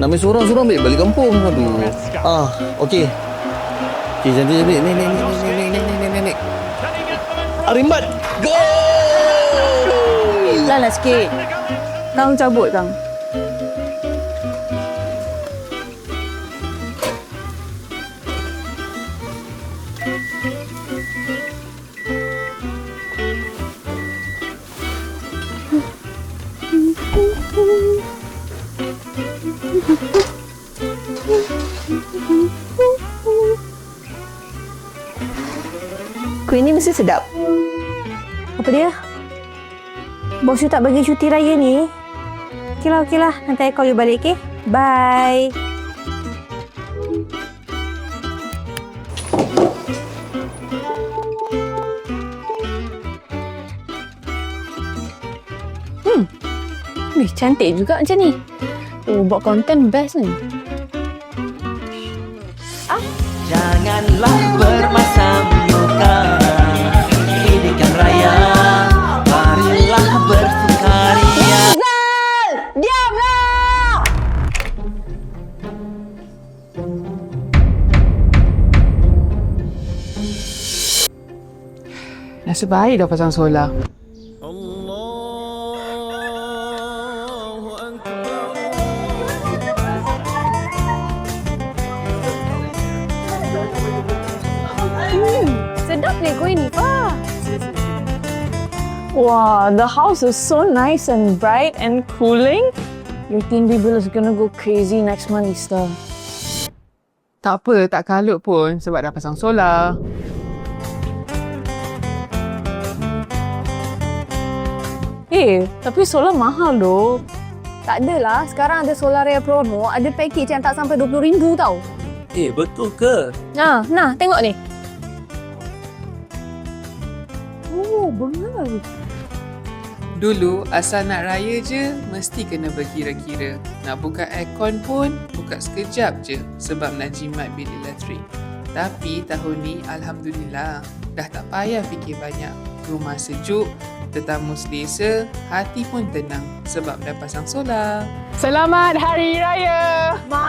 Nak main seorang-seorang baik balik kampung. Aduh. Ah, okey. Okey, cantik cantik. Ni ni ni ni ni ni ni ni ni ni. Arimbat. Gol! Pelan lah sikit. Kang cabut kang. Kuih ni mesti sedap. Apa dia? Bos you tak bagi cuti raya ni? Okeylah, okeylah. Nanti I call you balik, okay? Bye. Hmm. Wih, cantik juga macam ni. Oh, buat konten best ni. Janganlah bermasam Nasib baik dah pasang solar. Sedap ni kuih ni, Pak. Wow, the house is so nice and bright and cooling. Your TV bill is gonna go crazy next month, Easter. Tak apa, tak kalut pun sebab dah pasang solar. Eh, tapi solar mahal doh. Tak adalah. Sekarang ada Solar Raya promo. Ada package yang tak sampai RM20,000 tau. Eh betul ke? Nah, nah, tengok ni. Oh, benar. Dulu asal nak raya je mesti kena berkira-kira. Nak buka aircon pun buka sekejap je sebab nak jimat bil elektrik. Tapi tahun ni Alhamdulillah dah tak payah fikir banyak. Rumah sejuk, tetamu selesa, hati pun tenang sebab dah pasang solar. Selamat Hari Raya! Party!